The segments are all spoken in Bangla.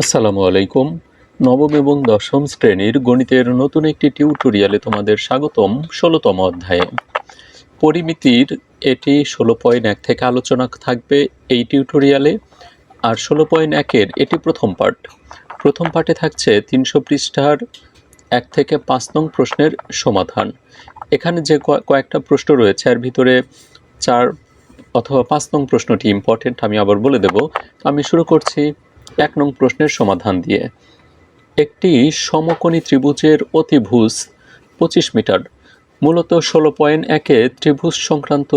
আসসালামু আলাইকুম। নবম এবং দশম শ্রেণির গণিতের নতুন একটি টিউটোরিয়ালে তোমাদের স্বাগতম ষোলোতম অধ্যায়ে। পরিমিতির এটি ষোলো পয়েন্ট এক থেকে আলোচনা থাকবে এই টিউটোরিয়ালে। আর ষোলো পয়েন্ট একের এটি প্রথম পার্ট প্রথম পার্টে থাকছে তিনশো পৃষ্ঠার এক থেকে পাঁচ নং প্রশ্নের সমাধান। এখানে যে কয়েকটা প্রশ্ন রয়েছে, এর ভিতরে চার অথবা পাঁচ নং প্রশ্নটি ইম্পর্টেন্ট আমি আবার বলে দেব। আমি শুরু করছি। এক নং প্রশ্নের সমাধান দিয়ে। একটি সমকোণী ত্রিভুজের অতিভুজ পঁচিশ মিটার। মূলত ষোলো পয়েন্ট একে ত্রিভুজ সংক্রান্ত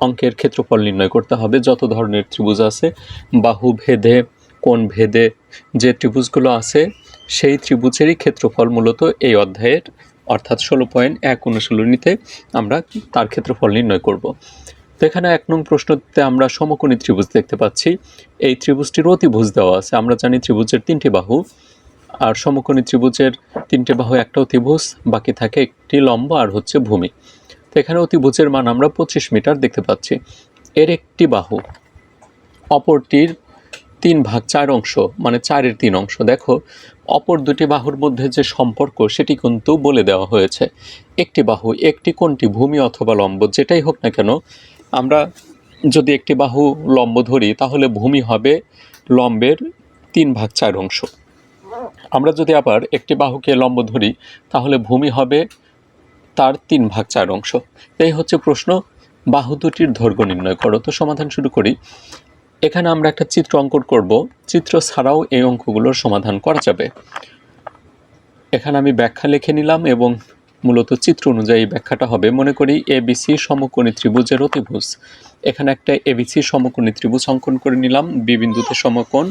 অঙ্কের ক্ষেত্রফল নির্ণয় করতে হবে। যত ধরনের ত্রিভুজ আছে, বাহু ভেদে, কোণ ভেদে যে ত্রিভুজগুলো আছে, সেই ত্রিভুজেরই ক্ষেত্রফল মূলত এই অধ্যায়ের। অর্থাৎ ষোলো পয়েন্ট এক অনুশীলনীতে আমরা তার ক্ষেত্রফল নির্ণয় করব। তো এখানে এক নং প্রশ্নতে আমরা সমকোণী ত্রিভুজ দেখতে পাচ্ছি। এই ত্রিভুজটির অতিভুজ দেওয়া আছে। আমরা জানি ত্রিভুজের তিনটি বাহু। আর সমকোণী ত্রিভুজের তিনটে বাহু একটা অতিভুজ বাকি থাকে একটি লম্ব আর হচ্ছে ভূমি। তো এখানে অতিভুজের মান আমরা পঁচিশ মিটার দেখতে পাচ্ছি। এর একটি বাহু, অপরটির তিন ভাগ চার অংশ মানে চারের তিন অংশ। দেখো, অপর দুটি বাহুর মধ্যে যে সম্পর্ক, সেটি কিন্তু বলে দেওয়া হয়েছে। একটি বাহু, একটি কোনটি ভূমি অথবা লম্ব, যেটাই হোক না কেন আমরা যদি একটি বাহু লম্ব ধরি, তাহলে ভূমি হবে লম্বের তিন ভাগ চার অংশ। আমরা যদি আবার একটি বাহুকে লম্ব ধরি, তাহলে ভূমি হবে তার তিন ভাগ চার অংশ। এই হচ্ছে প্রশ্ন, বাহু দুটির দৈর্ঘ্য নির্ণয় করো। তো সমাধান শুরু করি। এখানে আমরা একটা চিত্র অঙ্কন করব। চিত্র ছাড়াও এই অঙ্কগুলোর সমাধান করা যাবে। এখানে আমি ব্যাখ্যা লিখে নিলাম এবং মূলত চিত্র অনুযায়ী ব্যাখ্যাটা হবে। মনে করি এবিসি সমকোণী ত্রিভুজের অতিভুজ। এখানে একটা এবিসি সমকোণী ত্রিভুজ অঙ্কন করে নিলাম বি বিন্দুতে সমকোণ।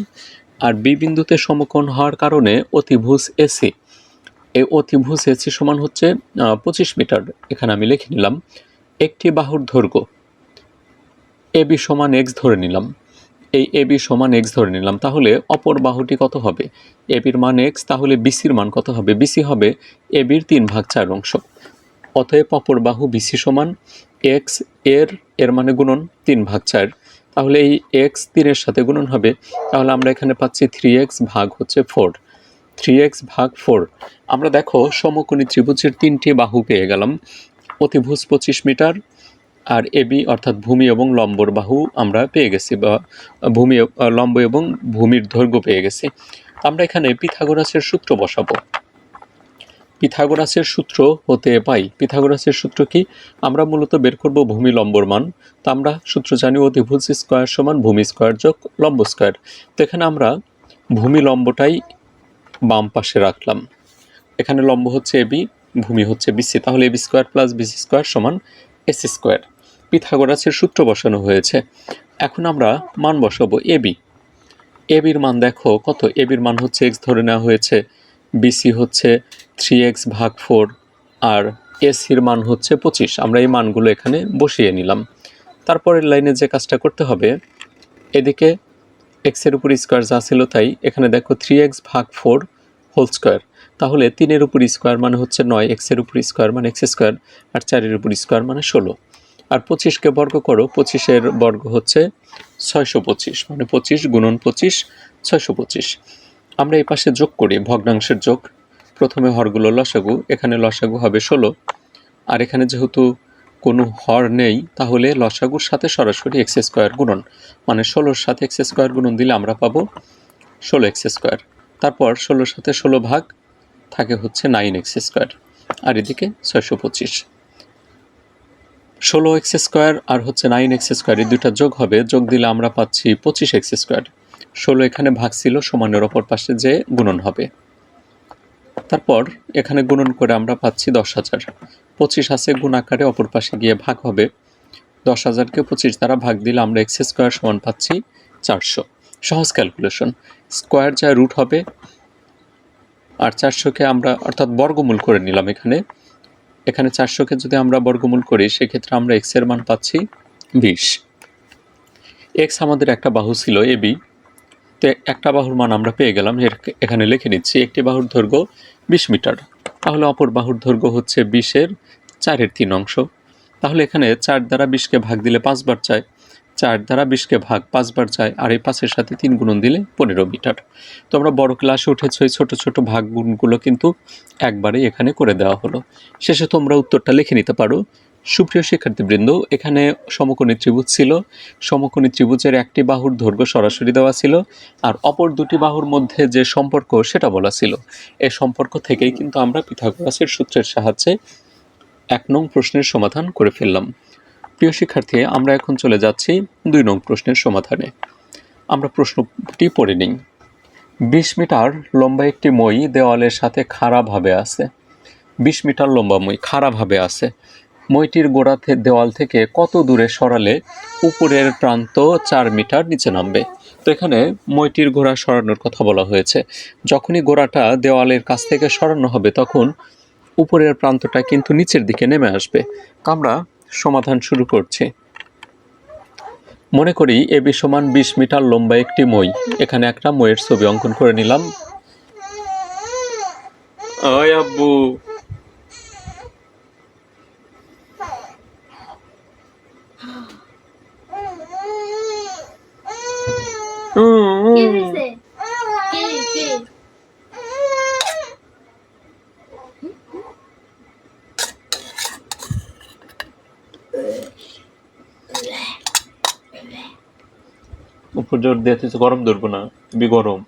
আর বি বিন্দুতে সমকোণ হওয়ার কারণে অতিভুজ এসি এই অতিভুজ এসি সমান হচ্ছে পঁচিশ মিটার। এখানে আমি লিখে নিলাম, একটি বাহুর দৈর্ঘ্য। এবি সমান এক্স ধরে নিলাম। এই এবি সমান এক্স ধরে নিলাম, তাহলে অপর বাহুটি কত হবে? এবির মান এক্স তাহলে বিসির মান কত হবে? বিসি হবে এবির তিন ভাগ চার অংশ। অতএব অপর বাহু বিসি সমান এক্সের এর মানে গুণন তিন ভাগ চার। তাহলে এই এক্স তিনের সাথে গুণন হবে, তাহলে আমরা এখানে পাচ্ছি থ্রি এক্স ভাগ হচ্ছে ফোর থ্রি এক্স ভাগ ফোর আমরা দেখো সমকোণী ত্রিভুজের তিনটি বাহু পেয়ে গেলাম। অতিভুজ পঁচিশ মিটার আর এবি অর্থাৎ ভূমি এবং লম্বর বাহু আমরা পেয়ে গেছি বা ভূমি লম্ব এবং ভূমির দৈর্ঘ্য পেয়ে গেছি। আমরা এখানে পিথাগোরাসের সূত্র বসাবো। পিথাগোরাসের সূত্র হতে পাই। পিথাগোরাসের সূত্র কি? আমরা মূলত বের করব ভূমি লম্বর মান। তো আমরা সূত্র জানি অতিভুজ স্কোয়ার সমান ভূমি স্কোয়ার যোগ লম্ব স্কোয়ার। তো এখানে আমরা ভূমি লম্বটাই বাম পাশে রাখলাম। এখানে লম্ব হচ্ছে এবি ভূমি হচ্ছে বিসি তাহলে AB square plus BC square সমান এসি স্কোয়ার। পিথাগোরাসের সূত্র বসানো হয়েছে। এখন আমরা মান বসাবো এবি এবির মান দেখো কত? এবির মান হচ্ছে এক্স ধরে নেওয়া হয়েছে। বিসি হচ্ছে থ্রি এক্স ভাগ ফোর আর এসির মান হচ্ছে পঁচিশ। আমরা এই মানগুলো এখানে বসিয়ে নিলাম। তারপরের লাইনে যে কাজটা করতে হবে, এদিকে এক্সের উপর স্কোয়ার যা ছিল তাই। এখানে দেখো থ্রি এক্স ভাগ ফোর হোল স্কোয়ার। তাহলে তিনের উপর স্কোয়ার মানে হচ্ছে নয় এক্সের উপর স্কোয়ার মানে এক্স স্কোয়ার আর চারের উপর স্কোয়ার মানে ষোলো। আর পঁচিশকে বর্গ করো, পঁচিশের বর্গ হচ্ছে ছয়শো পঁচিশ মানে পঁচিশ গুণন পঁচিশ, ছয়শো পঁচিশ। আমরা এই পাশে যোগ করি, ভগ্নাংশের যোগ। প্রথমে হরগুলো লসাগু, এখানে লসাগু হবে ষোলো। আর এখানে যেহেতু কোনো হর নেই, তাহলে লসাগুর সাথে সরাসরি এক্স স্কোয়ার গুণন মানে ষোলোর সাথে এক্স স্কোয়ার গুণন দিলে আমরা পাবো ষোলো এক্স স্কোয়ার। তারপর ষোলোর সাথে ষোলো ভাগ, থাকে হচ্ছে নাইন এক্স স্কোয়ার। আর এদিকে ছয়শো পঁচিশ। ষোলো এক্স স্কোয়ার আর হচ্ছে নাইন এক্স স্কোয়ার, এই দুইটা যোগ হবে, যোগ দিলে আমরা পাচ্ছি পঁচিশ এক্স স্কোয়ার। ষোলো এখানে ভাগ ছিল সমানের অপর পাশে যে গুণন হবে। তারপর এখানে গুণন করে আমরা পাচ্ছি দশ হাজার। পঁচিশ আছে গুণ আকারে অপর পাশে গিয়ে ভাগ হবে। দশ হাজারকে পঁচিশ দ্বারা ভাগ দিলে আমরা এক্স স্কোয়ার সমান পাচ্ছি চারশো। সহজ ক্যালকুলেশন স্কোয়ার যা রুট হবে, আর চারশোকে আমরা অর্থাৎ বর্গমূল করে নিলাম এখানে। এখানে চারশোকে যদি আমরা বর্গমূল করি, সেক্ষেত্রে আমরা এক্সের মান পাচ্ছি বিশ। এক্স আমাদের একটা বাহু ছিল এ, বি। তো একটা বাহুর মান আমরা পেয়ে গেলাম এখানে লিখে নিচ্ছি, একটি বাহুর দৈর্ঘ্য বিশ মিটার। তাহলে অপর বাহুর দৈর্ঘ্য হচ্ছে বিশের চারের তিন অংশ। তাহলে এখানে চার দ্বারা বিশকে ভাগ দিলে পাঁচবার চায় চার দ্বারা বিশকে ভাগ পাঁচবার যায়, আর এই পাঁচের সাথে তিন গুণন দিলে পনেরো মিটার। তো আমরা বড় ক্লাসে উঠেছ, এই ছোটো ছোটো ভাগ গুণগুলো কিন্তু একবারেই এখানে করে দেওয়া হলো। শেষে তোমরা উত্তরটা লিখে নিতে পারো। সুপ্রিয় শিক্ষার্থীবৃন্দ, এখানে সমকোণী ত্রিভুজ ছিল। সমকোণী ত্রিভুজের একটি বাহুর দৈর্ঘ্য সরাসরি দেওয়া ছিল, আর অপর দুটি বাহুর মধ্যে যে সম্পর্ক, সেটা বলা ছিল। এই সম্পর্ক থেকেই কিন্তু আমরা পিথাগোরাসের সূত্রের সাহায্যে এক নং প্রশ্নের সমাধান করে ফেললাম। প্রিয় শিক্ষার্থী, আমরা এখন চলে যাচ্ছি দুই নং প্রশ্নের সমাধানে। আমরা প্রশ্নটি পড়ে নিই। বিশ মিটার লম্বা একটি মই দেওয়ালের সাথে খাড়াভাবে আছে। বিশ মিটার লম্বা মই খাড়াভাবে আছে। মইটির গোড়া দেওয়াল থেকে কত দূরে সরালে উপরের প্রান্ত চার মিটার নিচে নামবে? তো এখানে মইটির গোড়া সরানোর কথা বলা হয়েছে। যখনই গোড়াটা দেওয়ালের কাছ থেকে সরানো হবে, তখন উপরের প্রান্তটা কিন্তু নিচের দিকে নেমে আসবে। আমরা সমাধান শুরু করছি। মনে করি এ বি সমান বিশ মিটার লম্বা একটি মই। এখানে একটা মইয়ের ছবি অঙ্কন করে নিলাম। আব্বু। জোর দিয়ে গরম ধরবো না খুবই গরম।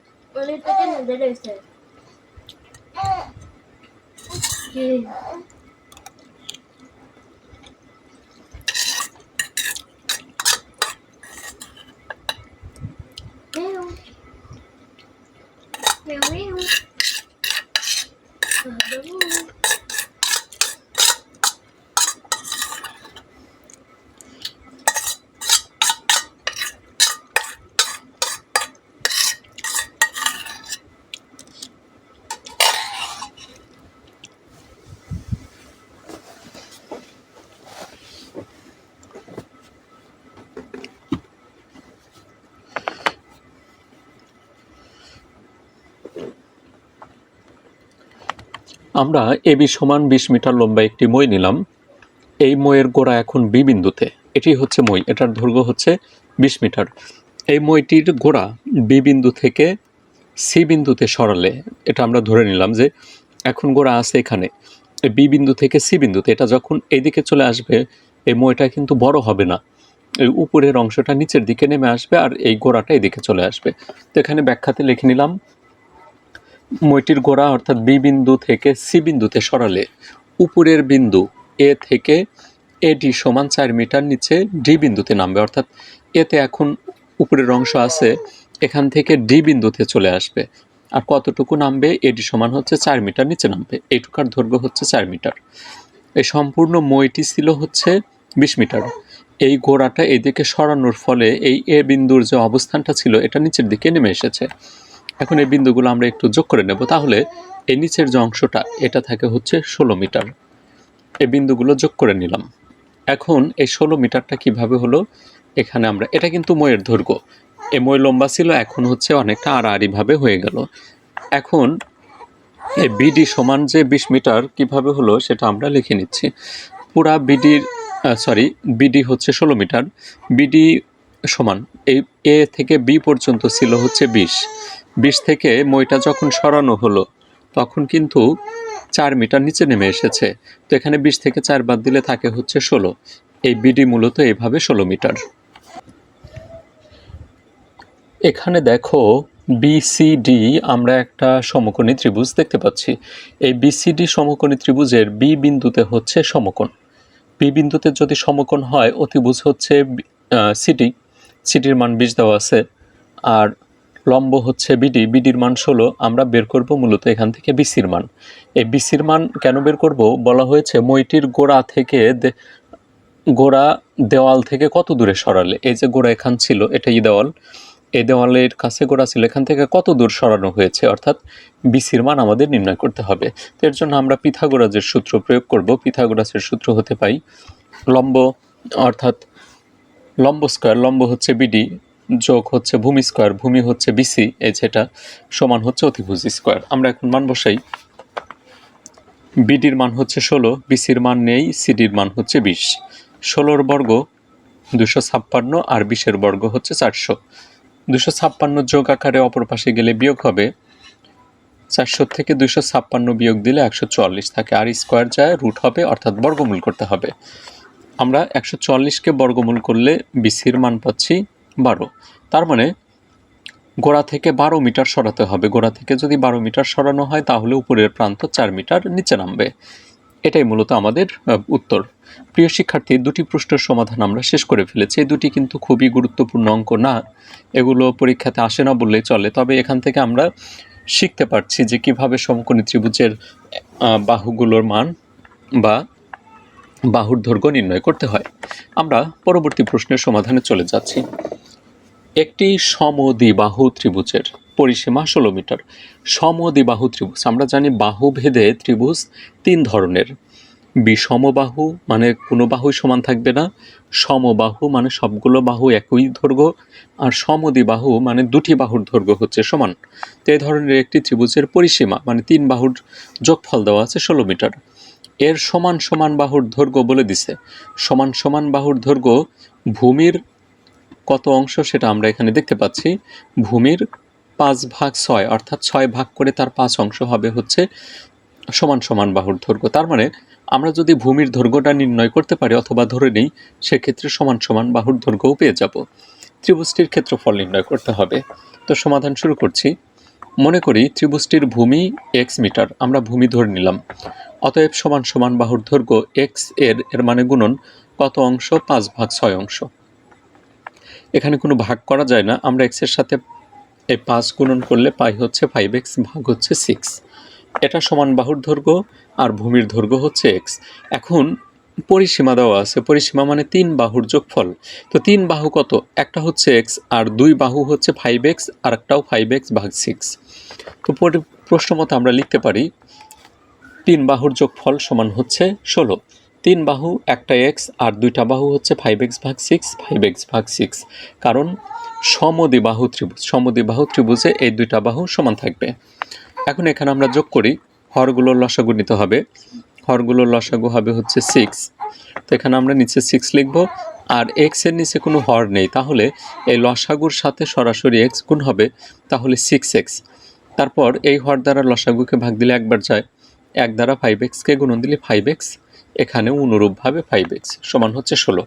আমরা এবি সমান বিশ মিটার লম্বা একটি মই নিলাম। এই মইয়ের গোড়া এখন বি বিন্দুতে। এটি হচ্ছে মই, এটার দৈর্ঘ্য হচ্ছে বিশ মিটার। এই মইটির গোড়া বি বিন্দু থেকে সি বিন্দুতে সরালে, এটা আমরা ধরে নিলাম যে এখন গোড়া আছে এখানে। বি বিন্দু থেকে সি বিন্দুতে, এটা যখন এইদিকে চলে আসবে, এই মইটা কিন্তু বড় হবে না। এই উপরের অংশটা নিচের দিকে নেমে আসবে আর এই গোড়াটা এদিকে চলে আসবে। তো এখানে ব্যাখ্যাতে লিখে নিলাম মইটির গোড়া অর্থাৎ বি বিন্দু থেকে সি বিন্দুতে সরালে উপরের বিন্দু এ থেকে এডি সমান চার মিটার নিচে ডি বিন্দুতে নামবে। অর্থাৎ এতে এখন উপরের অংশ আছে, এখান থেকে ডি বিন্দুতে চলে আসবে। আর কতটুকু নামবে? এডি সমান হচ্ছে চার মিটার নিচে নামবে। এইটুকার দৈর্ঘ্য হচ্ছে চার মিটার। এই সম্পূর্ণ মইটি ছিল হচ্ছে বিশ মিটার। এই গোড়াটা এদিকে সরানোর ফলে এই এ বিন্দুর যে অবস্থানটা ছিল, এটা নিচের দিকে নেমে এসেছে। এখন এই বিন্দুগুলো আমরা একটু যোগ করে নেব, তাহলে এই নিচের যে অংশটা, এটা থাকে হচ্ছে ষোলো মিটার। এই বিন্দুগুলো যোগ করে নিলাম। এখন এই ষোলো মিটারটা কীভাবে হলো? এখানে আমরা, এটা কিন্তু ময়ের দৈর্ঘ্য। এ মই লম্বা ছিল, এখন হচ্ছে অনেকটা আড়াআড়িভাবে হয়ে গেল। এখন এই বিডি সমান যে বিশ মিটার কীভাবে হলো, সেটা আমরা লিখে নিচ্ছি। পুরা বিডির সরি বিডি হচ্ছে ষোলো মিটার। বিডি সমান। এই এ থেকে বি পর্যন্ত ছিল হচ্ছে বিশ। বিশ থেকে মইটা যখন সরানো হলো, তখন কিন্তু চার মিটার নিচে নেমে এসেছে। তো এখানে বিশ থেকে চার বাদ দিলে থাকে হচ্ছে ষোলো। এই বিডি মূলত এইভাবে ষোলো মিটার। এখানে দেখো বিসিডি আমরা একটা সমকোণী ত্রিভুজ দেখতে পাচ্ছি। এই বিসিডি সমকোণী ত্রিভুজের বি বিন্দুতে হচ্ছে সমকোণ। বি বিন্দুতে যদি সমকোণ হয়, অতিভুজ হচ্ছে সিডি সিডির মান বিশ দেওয়া আছে, আর লম্ব হচ্ছে বিডি। বিডির মান ষোলো, আমরা বের করব মূলত এখান থেকে বিসির মান। এই বিসির মান কেন বের করব? বলা হয়েছে মইটির গোড়া থেকে গোড়া দেওয়াল থেকে কত দূরে সরালে? এই যে গোড়া এখান ছিল, এটাই দেওয়াল। এই দেওয়ালের কাছে গোড়া ছিল, এখান থেকে কত দূর সরানো হয়েছে? অর্থাৎ বিসির মান আমাদের নির্ণয় করতে হবে। এর জন্য আমরা পিথাগোরাজের সূত্র প্রয়োগ করব। পিথাগোরাসের সূত্র হতে পাই লম্ব, অর্থাৎ লম্ব স্কোয়ার, লম্ব হচ্ছে বিডি যোগ হচ্ছে ভূমি স্কোয়ার, ভূমি হচ্ছে বিসি এই যেটা সমান হচ্ছে অতিভুজ স্কোয়ার। আমরা এখন মান বসাই। বিডির মান হচ্ছে ষোলো বিসির মান নেই সিডির মান হচ্ছে বিশ। ষোলোর বর্গ দুশো ছাপ্পান্ন আর বিশের বর্গ হচ্ছে চারশো। দুশো ছাপ্পান্ন যোগ আকারে অপর পাশে গেলে বিয়োগ হবে। চারশো থেকে দুশো ছাপ্পান্ন বিয়োগ দিলে একশো চুয়াল্লিশ থাকে। আর স্কোয়ার যায়, রুট হবে, অর্থাৎ বর্গমূল করতে হবে। আমরা একশো চুয়াল্লিশকে বর্গমূল করলে বিসির মান পাচ্ছি বারো। তার মানে গোড়া থেকে বারো মিটার সরাতে হবে। গোড়া থেকে যদি বারো মিটার সরানো হয়, তাহলে উপরের প্রান্ত চার মিটার নিচে নামবে। এটাই মূলত আমাদের উত্তর। প্রিয় শিক্ষার্থী, দুটি প্রশ্নের সমাধান আমরা শেষ করে ফেলেছি। এই দুটি কিন্তু খুবই গুরুত্বপূর্ণ অঙ্ক না, এগুলো পরীক্ষাতে আসে না বললেই চলে। তবে এখান থেকে আমরা শিখতে পারছি যে কীভাবে সমকোণী ত্রিভুজের বাহুগুলোর মান বা বাহুর দৈর্ঘ্য নির্ণয় করতে হয়। আমরা পরবর্তী প্রশ্নের সমাধানে চলে যাচ্ছি। একটি সমদ্বিবাহু ত্রিভুজের পরিসীমা ষোলো মিটার। সমদ্বিবাহু ত্রিভুজ, আমরা জানি বাহু ভেদে ত্রিভুজ তিন ধরনের। বিষমবাহু মানে কোনো বাহুই সমান থাকবে না। সমবাহু মানে সবগুলো বাহু একই দৈর্ঘ্য। আর সমদ্বিবাহু মানে দুটি বাহুর দৈর্ঘ্য হচ্ছে সমান। তো এই ধরনের একটি ত্রিভুজের পরিসীমা মানে তিন বাহুর যোগফল দেওয়া আছে ষোলো মিটার। এর সমান সমান বাহুর দৈর্ঘ্য বলে দিছে। সমান সমান বাহুর দৈর্ঘ্য ভূমির কত অংশ সেটা আমরা এখানে দেখতে পাচ্ছি। ভূমির পাঁচ ভাগ ছয়, অর্থাৎ ছয় ভাগ করে তার পাঁচ অংশ হবে হচ্ছে সমান সমান বাহুর দৈর্ঘ্য তার মানে আমরা যদি ভূমির দৈর্ঘ্যটা নির্ণয় করতে পারি অথবা ধরে নিই, সেক্ষেত্রে সমান সমান বাহুর দৈর্ঘ্যও পেয়ে যাব। ত্রিভুজটির ক্ষেত্রফল নির্ণয় করতে হবে। তো সমাধান শুরু করছি। মনে করি ত্রিভুজটির ভূমি এক্স মিটার, আমরা ভূমি ধরে নিলাম। অতএব সমান সমান বাহুর দৈর্ঘ্য এক্সের এর মানে গুণন কত অংশ? পাঁচ ভাগ ছয় অংশ। এখানে কোনো ভাগ করা যায় না, আমরা এক্সের সাথে এই পাঁচ গুণন করলে পাই হচ্ছে ফাইভ এক্স ভাগ হচ্ছে সিক্স এটা সমান বাহুর দৈর্ঘ্য আর ভূমির দৈর্ঘ্য হচ্ছে এক্স এখন পরিসীমা দেওয়া আছে। পরিসীমা মানে তিন বাহুর যোগফল। তো তিন বাহু কত? একটা হচ্ছে এক্স আর দুই বাহু হচ্ছে ফাইভ এক্স আর একটাও ফাইভ এক্স ভাগ সিক্স তো পরি- প্রশ্ন মতো আমরা লিখতে পারি, তিন বাহুর যোগফল সমান হচ্ছে ষোলো। তিন বাহু, একটা এক্স আর দুইটা বাহু হচ্ছে ফাইভ এক্স ভাগ সিক্স ফাইভ এক্স ভাগ সিক্স কারণ সমদ্বিবাহু ত্রিভুজ সমদ্বিবাহু ত্রিভুজে এই দুইটা বাহু সমান থাকবে। এখন এখানে আমরা যোগ করি, হরগুলোর লসাগু নিতে হবে। হরগুলোর লসাগু হবে হচ্ছে সিক্স তো এখানে আমরা নিচে সিক্স লিখব, আর এক্সের নিচে কোনো হর নেই। তাহলে এই লসাগুর সাথে সরাসরি এক্স গুণ হবে, তাহলে সিক্স এক্স তারপর এই হর দ্বারা লসাগুকে ভাগ দিলে একবার যায়। এক দ্বারা ফাইভ এক্সকে গুণন দিলে ফাইভ এক্স এখানে অনুরূপভাবে ফাইভ এক্স সমান হচ্ছে ষোলো।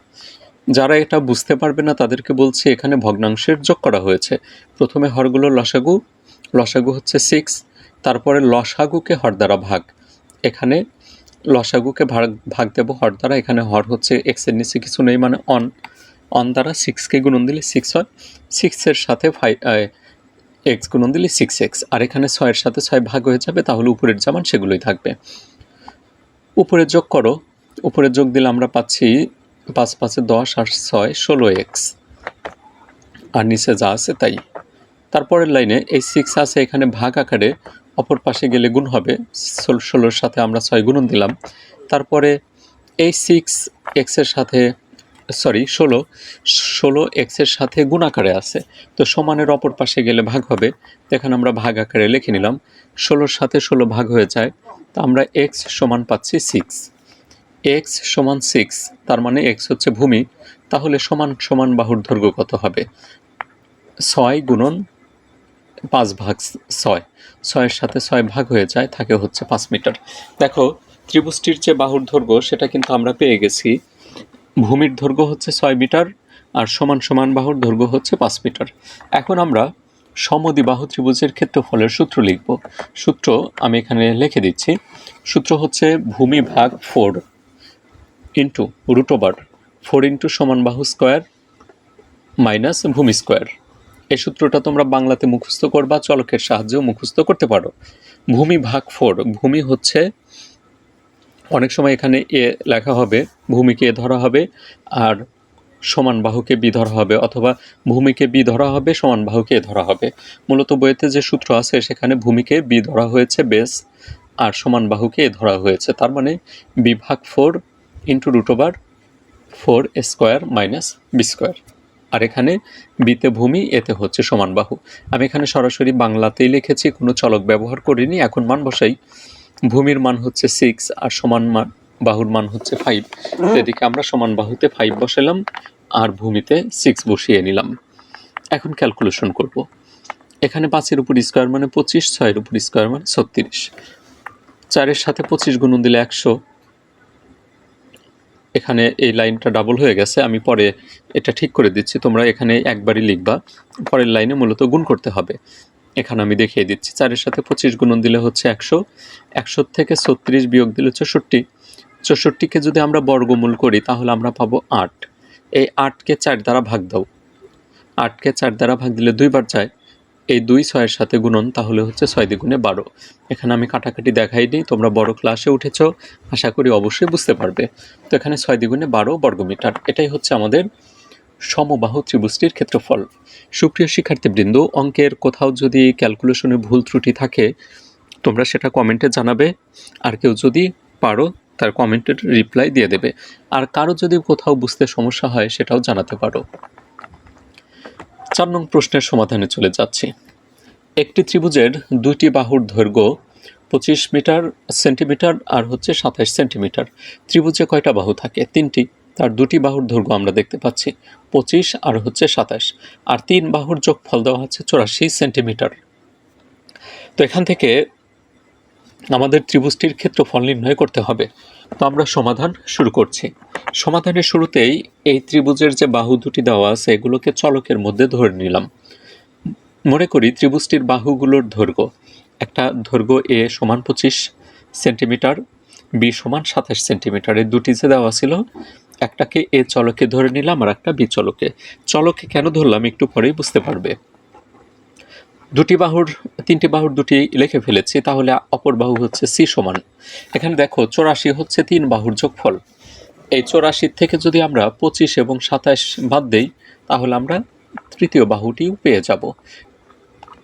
যারা এটা বুঝতে পারবে না, তাদেরকে বলছি এখানে ভগ্নাংশের যোগ করা হয়েছে। প্রথমে হরগুলোর লসাগু লসাগু হচ্ছে সিক্স তারপরে লসাগুকে হর দ্বারা ভাগ। এখানে লসাগুকে ভাগ ভাগ দেবো। হর দ্বারা এখানে হর হচ্ছে এক্সের নিচে কিছু নেই মানে অন অন দ্বারা সিক্সকে গুণন দিলে সিক্স হয়। সিক্সের সাথে ফাইভ এক্স গুণন দিলে সিক্স এক্স আর এখানে ছয়ের সাথে ছয় ভাগ হয়ে যাবে, তাহলে উপরের জামান সেগুলোই থাকবে। উপরে যোগ করো। উপরে যোগ দিলে আমরা পাচ্ছি পাঁচ পাঁচে দশ আর ছয় ষোলো এক্স আর নিচে যা আছে তাই। তারপরের লাইনে এই সিক্স আছে এখানে ভাগ আকারে অপর পাশে গেলে গুণ হবে। ষোল- ষোলোর সাথে আমরা ছয় গুণন দিলাম। তারপরে এই সিক্স এক্সের সাথে সরি ষোলো। ষোলো এক্সের সাথে গুণ আকারে আছে। তো সমানের অপর পাশে গেলে ভাগ হবে। এখানে আমরা ভাগ আকারে লিখে নিলাম। ষোলোর সাথে ষোলো ভাগ হয়ে যায়। তো আমরা এক্স সমান পাচ্ছি সিক্স এক্স সমান সিক্স তার মানে এক্স হচ্ছে ভূমি। তাহলে সমান সমান বাহুর দৈর্ঘ্য কত হবে? ছয় গুণন পাঁচ ভাগ ছয়। ছয়ের সাথে ছয় ভাগ হয়ে যায়, থাকে হচ্ছে পাঁচ মিটার। দেখো, ত্রিভুজটির যে বাহুর দৈর্ঘ্য, সেটা কিন্তু আমরা পেয়ে গেছি। ভূমির দৈর্ঘ্য হচ্ছে ছয় মিটার আর সমান সমান বাহুর দৈর্ঘ্য হচ্ছে পাঁচ মিটার। এখন আমরা সমদ্বিবাহু ত্রিভুজের ক্ষেত্রফলের সূত্র লিখব। সূত্র আমি এখানে লিখে দিচ্ছি। সূত্র হচ্ছে ভূমি ভাগ four into root over four into সমান বাহু স্কোয়ার মাইনাস ভূমি স্কোয়ার। এই সূত্রটা তোমরা বাংলাতে মুখস্থ করবা, চলকের সাহায্যেও মুখস্থ করতে পারো। ভূমি ভাগ ফোর, ভূমি হচ্ছে, অনেক সময় এখানে এ লেখা হবে, ভূমিকে এ ধরা হবে, আর সমান বাহুকে বি ধরা হবে, অথবা ভূমিকে বি ধরা হবে, সমান বাহুকে এ ধরা হবে। মূলত বইতে যে সূত্র আছে, সেখানে ভূমিকে বি ধরা হয়েছে বেস, আর সমান বাহুকে এ ধরা হয়েছে। তার মানে বিভাগ four into root over four square minus b square. আর এখানে বিতে ভূমি এতে হচ্ছে সমান বাহু। আমি এখানে সরাসরি বাংলাতেই লিখেছি কোনো চলক ব্যবহার করিনি। এখন মান বসাই। ভূমির মান হচ্ছে সিক্স আর সমান মান বাহুর মান হচ্ছে ফাইভ এদিকে আমরা সমান বাহুতে ফাইভ বসালাম আর ভূমিতে সিক্স বসিয়ে নিলাম। এখন ক্যালকুলেশন করব। এখানে পাঁচের উপর স্কোয়ার মানে পঁচিশ ছয়ের উপর স্কোয়ার মানে ছত্রিশ। চারের সাথে পঁচিশ গুণন দিলে একশো। এখানে এই লাইনটা ডাবল হয়ে গেছে, আমি পরে এটা ঠিক করে দিচ্ছি, তোমরা এখানে একবারই লিখবা, পরের লাইনে মূলত গুণ করতে হবে। এখানে আমি দেখিয়ে দিচ্ছি, চারের সাথে পঁচিশ গুণন দিলে হচ্ছে একশো একশো থেকে ছত্রিশ বিয়োগ দিলে চৌষট্টি। চৌষট্টিকে যদি আমরা বর্গমূল করি, তাহলে আমরা পাবো আট। এই আটকে চার দ্বারা ভাগ দাও। আটকে চার দ্বারা ভাগ দিলে দুইবার যায় এই দুই ছয়ের সাথে গুণন তাহলে হচ্ছে ছয় দ্বিগুণে বারো। এখানে আমি কাটাকাটি দেখাইনি তোমরা বড় ক্লাসে উঠেছ, আশা করি অবশ্যই বুঝতে পারবে। তো এখানে ছয় দ্বিগুণে বারো বর্গমিটার, এটাই হচ্ছে আমাদের সমবাহু ত্রিভুজটির ক্ষেত্রফল। সুপ্রিয় শিক্ষার্থীবৃন্দ, অঙ্কের কোথাও যদি ক্যালকুলেশনে ভুল ত্রুটি থাকে, তোমরা সেটা কমেন্টে জানাবে। আর কেউ যদি পারো, তার কমেন্টের রিপ্লাই দিয়ে দেবে। আর কারও যদি কোথাও বুঝতে সমস্যা হয়, সেটাও জানাতে পারো। চার নং প্রশ্নের সমাধানে চলে যাচ্ছি। একটি ত্রিভুজের দুইটি বাহুর দৈর্ঘ্য পঁচিশ মিটার, সেন্টিমিটার আর হচ্ছে সাতাশ সেন্টিমিটার। ত্রিভুজে কয়টা বাহু থাকে? তিনটি। তার দুটি বাহুর দৈর্ঘ্য আমরা দেখতে পাচ্ছি, পঁচিশ আর হচ্ছে সাতাশ। আর তিন বাহুর যোগফল দেওয়া হচ্ছে চৌরাশি সেন্টিমিটার। তো এখান থেকে আমাদের ত্রিভুজটির ক্ষেত্রফল নির্ণয় করতে হবে। তো আমরা সমাধান শুরু করছি। সমাধানের শুরুতেই এই ত্রিভুজের যে বাহু দুটি দেওয়া আছে, এগুলোকে চলকের মধ্যে ধরে নিলাম। মনে করি ত্রিভুজটির বাহুগুলোর দৈর্ঘ্য একটা দৈর্ঘ্য এ সমান পঁচিশ সেন্টিমিটার, বি সমান সাতাশ সেন্টিমিটার। এই দুটি যে দেওয়া ছিল, একটাকে এ চলকে ধরে নিলাম আর একটা বি চলকে। চলকে কেন ধরলাম একটু পরেই বুঝতে পারবে। দুটি বাহুর, তিনটি বাহুর দুটি লিখে ফেলেছি, তাহলে অপর বাহু হচ্ছে সি সমান। এখানে দেখো, চৌরাশি হচ্ছে তিন বাহুর যোগফল। এই চৌরাশির থেকে যদি আমরা পঁচিশ এবং সাতাশ বাদ দেই, তাহলে আমরা তৃতীয় বাহুটিও পেয়ে যাব।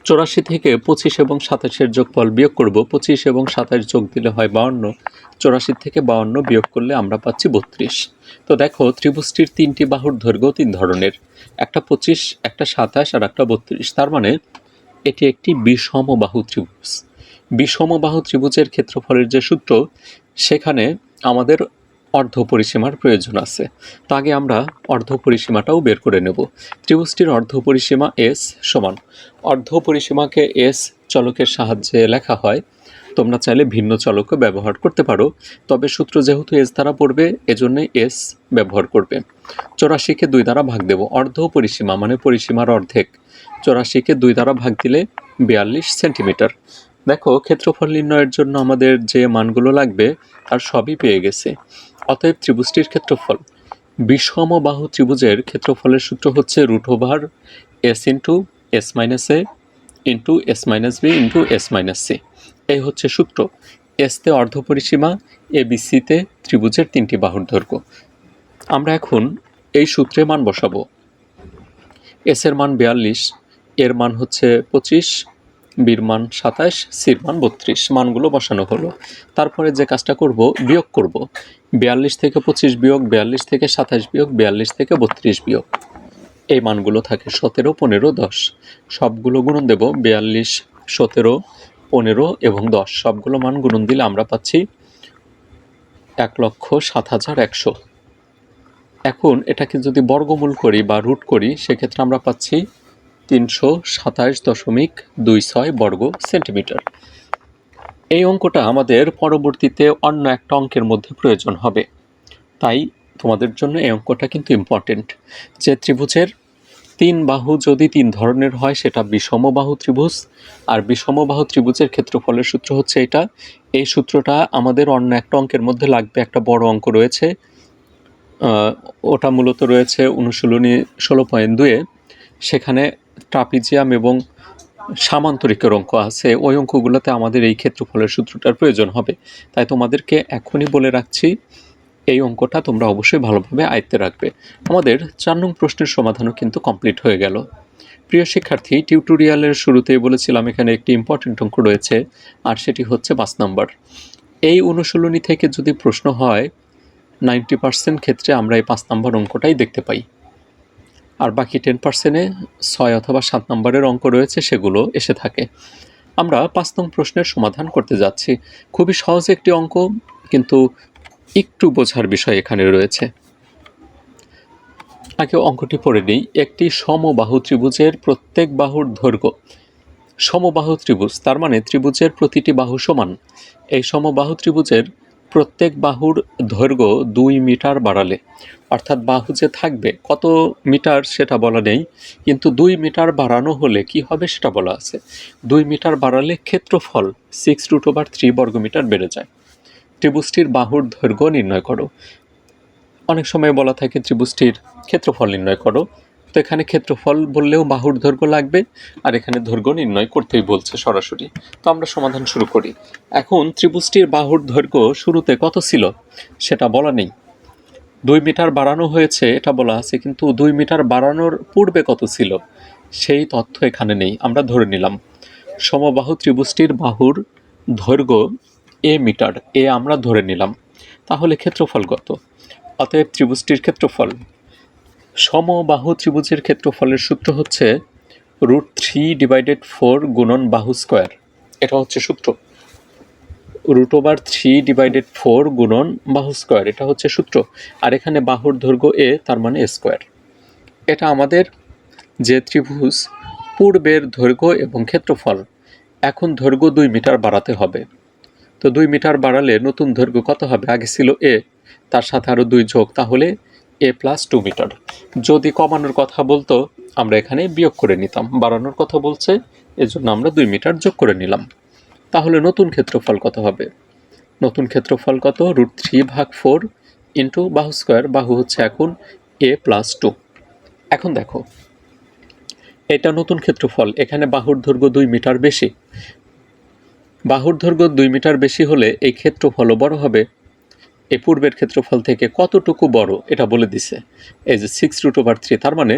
চৌরাশি থেকে পঁচিশ এবং সাতাশের যোগফল বিয়োগ করব। পঁচিশ এবং সাতাশ যোগ দিলে হয় বাউন্ন। চৌরাশি থেকে বাউন্ন বিয়োগ করলে আমরা পাচ্ছি বত্রিশ। তো দেখো, ত্রিভুজটির তিনটি বাহুর দৈর্ঘ্য তিন ধরনের। একটা পঁচিশ, একটা সাতাশ, আর একটা বত্রিশ। তার মানে এটি একটি বিষমবাহু ত্রিভুজ। বিষমবাহু ত্রিভুজের ক্ষেত্রফলের যে সূত্র, সেখানে আমাদের অর্ধ পরিসীমার প্রয়োজন আছে। তো আগে আমরা অর্ধ পরিসীমাটাও বের করে নেব। ত্রিভুজটির অর্ধ পরিসীমা এস সমান। অর্ধ পরিসীমাকে এস চলকের সাহায্যে লেখা হয়। তোমরা চাইলে ভিন্ন চলকও ব্যবহার করতে পারো। তবে সূত্র যেহেতু এস দ্বারা পড়বে, এজন্যই এস ব্যবহার করবে। চৌরাশিকে দুই দ্বারা ভাগ দেব। অর্ধ পরিসীমা মানে পরিসীমার অর্ধেক। চৌরাশিকে দুই দ্বারা ভাগ দিলে বিয়াল্লিশ সেন্টিমিটার। দেখো, ক্ষেত্রফল নির্ণয়ের জন্য আমাদের যে মানগুলো লাগবে, তার সবই পেয়ে গেছে। অতএব ত্রিভুজটির ক্ষেত্রফল। বিষম বাহু ত্রিভুজের ক্ষেত্রফলের সূত্র হচ্ছে root over s into s minus a into s minus b into s minus c. এই হচ্ছে সূত্র। এসতে অর্ধপরিসীমা, এ বি সিতে ত্রিভুজের তিনটি বাহুর দৈর্ঘ্য। আমরা এখন এই সূত্রে মান বসাবো। এস এর মান বিয়াল্লিশ এর মান হচ্ছে পঁচিশ, বির মান সাতাশ, সির মান বত্রিশ। মানগুলো বসানো হলো। তারপরে যে কাজটা করব, বিয়োগ করব। বিয়াল্লিশ থেকে পঁচিশ বিয়োগ, বিয়াল্লিশ থেকে সাতাশ বিয়োগ, বিয়াল্লিশ থেকে বত্রিশ বিয়োগ। এই মানগুলো থাকে সতেরো, পনেরো, দশ। সবগুলো গুণন দেব বিয়াল্লিশ, সতেরো, পনেরো এবং দশ। সবগুলো মান গুণন দিলে আমরা পাচ্ছি এক লক্ষ সাত হাজার একশো। এখন এটাকে যদি বর্গমূল করি বা রুট করি, সেক্ষেত্রে আমরা পাচ্ছি তিনশো সাতাশ দশমিক দুই ছয় বর্গ সেন্টিমিটার। এই অঙ্কটা আমাদের পরবর্তীতে অন্য একটা অঙ্কের মধ্যে প্রয়োজন হবে। তাই তোমাদের জন্য এই অঙ্কটা কিন্তু ইম্পর্টেন্ট যে ত্রিভুজের তিন বাহু যদি তিন ধরনের হয়, সেটা বিষমবাহু ত্রিভুজ, আর বিষমবাহু ত্রিভুজের ক্ষেত্রফলের সূত্র হচ্ছে এটা। এই সূত্রটা আমাদের অন্য একটা অঙ্কের মধ্যে লাগবে, একটা বড় অঙ্ক রয়েছে। ওটা মূলত রয়েছে অনুশীলনী ষোলো পয়েন্ট দুয়ে। সেখানে ট্রাপিজিয়াম এবং সামান্তরিকের অঙ্ক আছে। ওই অঙ্কগুলোতে আমাদের এই ক্ষেত্রফলের সূত্রটার প্রয়োজন হবে। তাই তোমাদেরকে এখনই বলে রাখছি, এই অঙ্কটা তোমরা অবশ্যই ভালোভাবে আয়ত্তে রাখবে। আমাদের চার নং প্রশ্নের সমাধানও কিন্তু কমপ্লিট হয়ে গেল। প্রিয় শিক্ষার্থী, টিউটোরিয়ালের শুরুতেই বলেছিলাম এখানে একটি ইম্পর্টেন্ট অঙ্ক রয়েছে, আর সেটি হচ্ছে পাঁচ নাম্বার। এই অনুশীলনী থেকে যদি প্রশ্ন হয়, নাইনটি পার্সেন্ট ক্ষেত্রে আমরা এই পাঁচ নাম্বার অঙ্কটাই দেখতে পাই। আর বাকি টেন পার্সেন্টে ছয় অথবা সাত নম্বরের অঙ্ক রয়েছে, সেগুলো এসে থাকে। আমরা পাঁচ নং প্রশ্নের সমাধান করতে যাচ্ছি। খুবই সহজ একটি অঙ্ক, কিন্তু একটু বোঝার বিষয় এখানে রয়েছে। আগে অঙ্কটি পড়ে নিই। একটি সমবাহু ত্রিভুজের প্রত্যেক বাহুর দৈর্ঘ্য। সমবাহু ত্রিভুজ, তার মানে ত্রিভুজের প্রতিটি বাহু সমান। এই সমবাহু ত্রিভুজের প্রত্যেক বাহুর দৈর্ঘ্য দুই মিটার বাড়ালে। অর্থাৎ বাহু যে থাকবে, কত মিটার সেটা বলা নেই, কিন্তু দুই মিটার বাড়ানো হলে কি হবে সেটা বলা আছে। দুই মিটার বাড়ালে ক্ষেত্রফল সিক্স রুট ওভার থ্রি বর্গমিটার বেড়ে যায়। ত্রিভুজটির বাহুর দৈর্ঘ্য নির্ণয় করো। অনেক সময় বলা থাকে ত্রিভুজটির ক্ষেত্রফল নির্ণয় করো। তো এখানে ক্ষেত্রফল বললেও বাহুর দৈর্ঘ্য লাগবে, আর এখানে দৈর্ঘ্য নির্ণয় করতেই বলছে সরাসরি। তো আমরা সমাধান শুরু করি। এখন ত্রিভুজটির বাহুর দৈর্ঘ্য শুরুতে কত ছিল সেটা বলা নেই। দুই মিটার বাড়ানো হয়েছে, এটা বলা আছে, কিন্তু দুই মিটার বাড়ানোর পূর্বে কত ছিল? সেই তথ্য এখানে নেই, আমরা ধরে নিলাম। সমবাহু ত্রিভুজটির বাহুর দৈর্ঘ্য এ মিটার, এ আমরা ধরে নিলাম। তাহলে ক্ষেত্রফল কত? অতএব ত্রিভুজটির ক্ষেত্রফল, সমবাহু ত্রিভুজের ক্ষেত্রফলের সূত্র হচ্ছে রুট থ্রি ডিভাইডেড ফোর গুণন বাহু স্কোয়ার। এটা হচ্ছে সূত্র। Root over three divided four গুণন বাহু স্কোয়ার এটা হচ্ছে সূত্র। আর এখানে বাহুর দৈর্ঘ্য এ তার মানে স্কোয়ার এটা আমাদের যে ত্রিভুজ, পূর্বের দৈর্ঘ্য এবং ক্ষেত্রফল। এখন দৈর্ঘ্য দুই মিটার বাড়াতে হবে। তো দুই মিটার বাড়ালে নতুন দৈর্ঘ্য কত হবে? আগে ছিল এ তার সাথে আরও দুই যোগ, তাহলে এ প্লাস টু মিটার যদি কমানোর কথা বলতো, আমরা এখানে বিয়োগ করে নিতাম। বাড়ানোর কথা বলছে, এজন্য আমরা দুই মিটার যোগ করে নিলাম। তাহলে নতুন ক্ষেত্রফল কত হবে? নতুন ক্ষেত্রফল কত? রুট থ্রি ভাগ ফোর ইন্টু বাহু স্কোয়ার বাহু হচ্ছে এখন এ প্লাস টু এখন দেখো, এটা নতুন ক্ষেত্রফল, এখানে বাহুর দৈর্ঘ্য দুই মিটার বেশি। বাহুর দৈর্ঘ্য দুই মিটার বেশি হলে এই ক্ষেত্রফলও বড় হবে। এ পূর্বের ক্ষেত্রফল থেকে কতটুকু বড়, এটা বলে দিছে। এই যে সিক্স রুট ওভার থ্রি তার মানে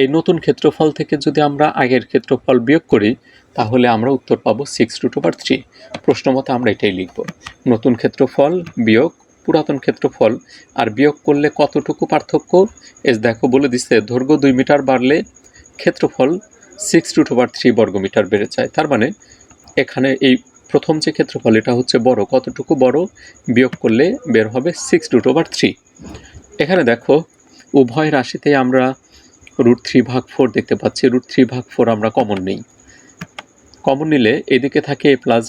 এই নতুন ক্ষেত্রফল থেকে যদি আমরা আগের ক্ষেত্রফল বিয়োগ করি, তাহলে আমরা উত্তর পাবো সিক্স রুট ওভার থ্রি প্রশ্ন মতো আমরা এটাই লিখব। নতুন ক্ষেত্রফল বিয়োগ, পুরাতন ক্ষেত্রফল, আর বিয়োগ করলে কতটুকু পার্থক্য? এস দেখো বলে দিচ্ছে দৈর্ঘ্য দুই মিটার বাড়লে ক্ষেত্রফল সিক্স রুট ওভার থ্রি বর্গমিটার বেড়ে যায়। তার মানে এখানে এই প্রথম যে ক্ষেত্রফল, এটা হচ্ছে বড়। কতটুকু বড়? বিয়োগ করলে বের হবে সিক্স রুট ওভার থ্রি এখানে দেখো, উভয় রাশিতে আমরা রুট থ্রি ভাগ ফোর দেখতে পাচ্ছি। রুট থ্রি ভাগ ফোর আমরা কমন নেই। কমন নিলে এদিকে থাকে a plus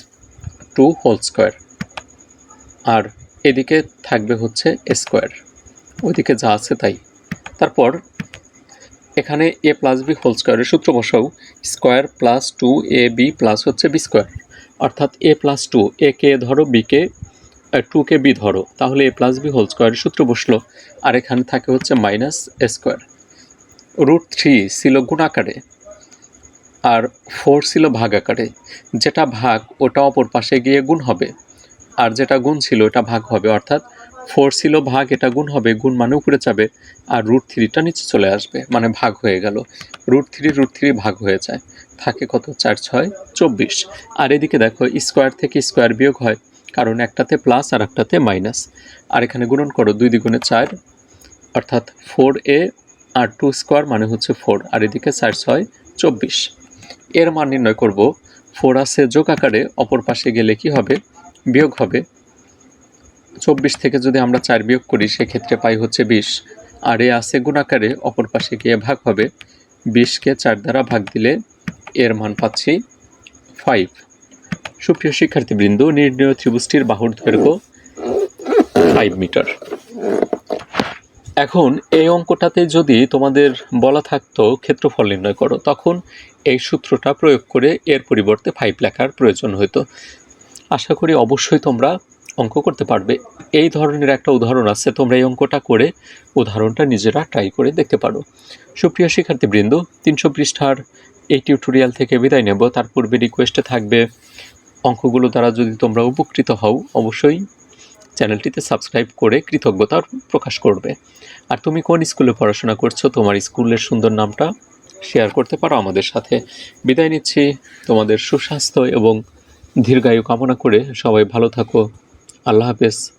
two whole square আর এদিকে থাকবে হচ্ছে এ স্কোয়ার ওইদিকে যা আছে তাই। তারপর এখানে এ প্লাস বি হোল স্কোয়ারের সূত্র বসাও। Square plus two a b plus হচ্ছে বি স্কোয়ার অর্থাৎ এ প্লাস টু এ কে ধরো বিকে টু কে বি ধরো। তাহলে এ প্লাস বি হোল স্কোয়ারের সূত্র বসল। আর এখানে থাকে হচ্ছে minus a square root three ছিল গুণ আকারে আর ফোর ছিল ভাগ আকারে যেটা ভাগ, ওটা অপর পাশে গিয়ে গুণ হবে। আর যেটা গুণ ছিল ওটা ভাগ হবে। অর্থাৎ ফোর ছিল ভাগ, এটা গুণ হবে। গুণ মানে উপরে যাবে আর রুট থ্রিটা নিচে চলে আসবে মানে ভাগ হয়ে গেল। রুট থ্রি রুট থ্রি ভাগ হয়ে যায়। থাকে কত? চার, ছয়, চব্বিশ। আর এদিকে দেখো, স্কোয়ার থেকে স্কোয়ার বিয়োগ হয়, কারণ একটাতে প্লাস আর একটাতে মাইনাস। আর এখানে গুণন করো, দুই দ্বিগুণে চার, অর্থাৎ ফোর এ আর টু স্কোয়ার মানে হচ্ছে ফোর, আর এদিকে চার, ছয়, চব্বিশ। এর মান নির্ণয় করব। ফোর আছে যোগ আকারে, অপর পাশে গেলে কি হবে? বিয়োগ হবে। চব্বিশ থেকে যদি আমরা চার বিয়োগ করি, সেক্ষেত্রে পাই হচ্ছে বিশ। আর এ আছে গুণাকারে অপর পাশে গিয়ে ভাগ হবে। বিশকে চার দ্বারা ভাগ দিলে এর মান পাচ্ছি ফাইভ। সুপ্রিয় শিক্ষার্থীবৃন্দ, নির্ণয় ত্রিভুজটির বাহুর দৈর্ঘ্য ফাইভ মিটার এখন এই অঙ্কটাতে যদি তোমাদের বলা থাকতো ক্ষেত্রফল নির্ণয় করো, তখন এই সূত্রটা প্রয়োগ করে এর পরিবর্তে ফাইভ লেখার প্রয়োজন হতো আশা করি অবশ্যই তোমরা অঙ্ক করতে পারবে। এই ধরনের একটা উদাহরণ আছে, তোমরা এই অঙ্কটা করে উদাহরণটা নিজেরা ট্রাই করে দেখতে পারো। সুপ্রিয় শিক্ষার্থীবৃন্দ, তিনশো পৃষ্ঠার এই টিউটোরিয়াল থেকে বিদায় নেব। তার পূর্বে রিকোয়েস্টে থাকবে, অঙ্কগুলো দ্বারা যদি তোমরা উপকৃত হও, অবশ্যই চ্যানেলটিতে সাবস্ক্রাইব করে কৃতজ্ঞতা প্রকাশ করবে। আর তুমি কোন স্কুলে পড়াশোনা করছ, তোমার স্কুলের সুন্দর নামটা শেয়ার করতে পারো আমাদের সাথে। বিদায় নিচ্ছি। তোমাদের সুস্বাস্থ্য এবং দীর্ঘায়ু কামনা করে সবাই ভালো থাকো। আল্লাহ হাফেজ।